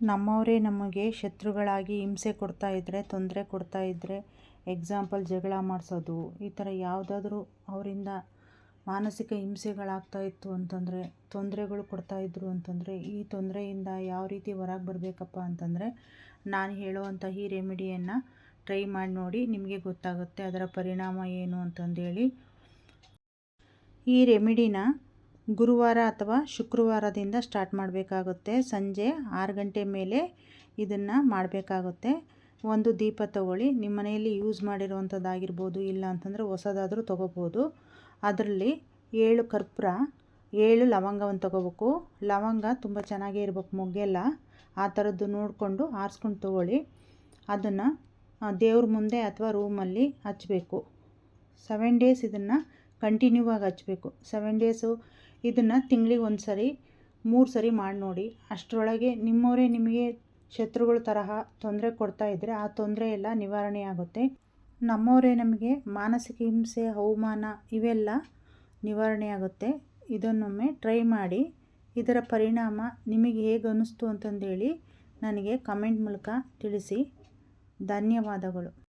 ನಮ್ಮವರೇ ನಮಗೆ ಶತ್ರುಗಳಾಗಿ ಹಿಂಸೆ ಕೊಡ್ತಾ ಇದ್ದರೆ ತೊಂದರೆ ಕೊಡ್ತಾ ಇದ್ದರೆ ಎಕ್ಸಾಂಪಲ್ ಜಗಳ ಮಾಡಿಸೋದು, ಈ ಥರ ಯಾವುದಾದ್ರೂ ಅವರಿಂದ ಮಾನಸಿಕ ಹಿಂಸೆಗಳಾಗ್ತಾ ಇತ್ತು ಅಂತಂದರೆ, ತೊಂದರೆಗಳು ಕೊಡ್ತಾ ಇದ್ದರು ಅಂತಂದರೆ, ಈ ತೊಂದರೆಯಿಂದ ಯಾವ ರೀತಿ ಹೊರಗೆ ಬರಬೇಕಪ್ಪ ಅಂತಂದರೆ, ನಾನು ಹೇಳುವಂಥ ಈ ರೆಮಿಡಿಯನ್ನು ಟ್ರೈ ಮಾಡಿ ನೋಡಿ ನಿಮಗೆ ಗೊತ್ತಾಗುತ್ತೆ ಅದರ ಪರಿಣಾಮ ಏನು ಅಂತಂದೇಳಿ. ಈ ರೆಮಿಡಿನ ಗುರುವಾರ ಅಥವಾ ಶುಕ್ರವಾರದಿಂದ ಸ್ಟಾರ್ಟ್ ಮಾಡಬೇಕಾಗುತ್ತೆ. ಸಂಜೆ ಆರು ಗಂಟೆ ಮೇಲೆ ಇದನ್ನು ಮಾಡಬೇಕಾಗುತ್ತೆ. ಒಂದು ದೀಪ ತಗೊಳ್ಳಿ. ನಿಮ್ಮ ಮನೆಯಲ್ಲಿ ಯೂಸ್ ಮಾಡಿರುವಂಥದ್ದಾಗಿರ್ಬೋದು ಇಲ್ಲ ಅಂತಂದರೆ ಹೊಸದಾದರೂ ತೊಗೋಬೋದು. ಅದರಲ್ಲಿ ಏಳು ಕರ್ಪೂರ, ಏಳು ಲವಂಗವನ್ನು ತೊಗೋಬೇಕು. ಲವಂಗ ತುಂಬ ಚೆನ್ನಾಗೇ ಇರಬೇಕು ಮೊಗ್ಗೆಲ್ಲ. ಆ ಥರದ್ದು ನೋಡಿಕೊಂಡು ಆರಿಸ್ಕೊಂಡು ತೊಗೊಳ್ಳಿ. ಅದನ್ನು ದೇವ್ರ ಮುಂದೆ ಅಥವಾ ರೂಮಲ್ಲಿ ಹಚ್ಚಬೇಕು ಸೆವೆನ್ ಡೇಸ್ ಇದನ್ನು ಕಂಟಿನ್ಯೂ ಆಗಿ ಹಚ್ಚಬೇಕು ಸೆವೆನ್ ಡೇಸು ಇದನ್ನು ತಿಂಗಳಿಗೆ ಒಂದು ಸರಿ ಮೂರು ಸರಿ ಮಾಡಿ ನೋಡಿ. ಅಷ್ಟರೊಳಗೆ ನಿಮ್ಮವರೇ ನಿಮಗೆ ಶತ್ರುಗಳ ತರಹ ತೊಂದರೆ ಕೊಡ್ತಾ ಇದ್ದರೆ ಆ ತೊಂದರೆ ಎಲ್ಲ ನಿವಾರಣೆ ಆಗುತ್ತೆ. ನಮ್ಮವರೇ ನಮಗೆ ಮಾನಸಿಕ ಹಿಂಸೆ, ಅವಮಾನ ಇವೆಲ್ಲ ನಿವಾರಣೆ ಆಗುತ್ತೆ. ಇದನ್ನೊಮ್ಮೆ ಟ್ರೈ ಮಾಡಿ, ಇದರ ಪರಿಣಾಮ ನಿಮಗೆ ಹೇಗೆ ಅನ್ನಿಸ್ತು ಅಂತಂದೇಳಿ ನನಗೆ ಕಮೆಂಟ್ ಮೂಲಕ ತಿಳಿಸಿ. ಧನ್ಯವಾದಗಳು.